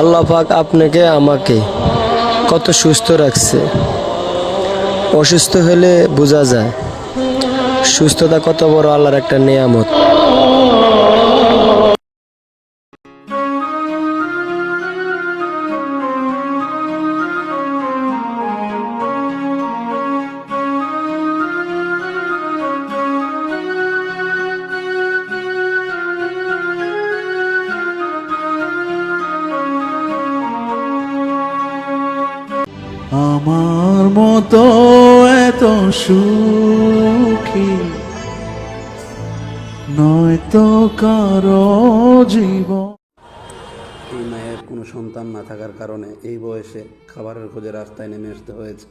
আল্লাহ পাক আপনাকে, আমাকে কত সুস্থ রাখছে। অসুস্থ হলে বোঝা যায়, সুস্থতা কত বড় আল্লাহর একটা নিয়ামত। আমার মতো এত সুখী নয়তো কারও জীবন এই মায়ের কোনো সন্তান না থাকার কারণে এই বয়সে খাবারের খোঁজে রাস্তায় নেমে আসতে হয়েছে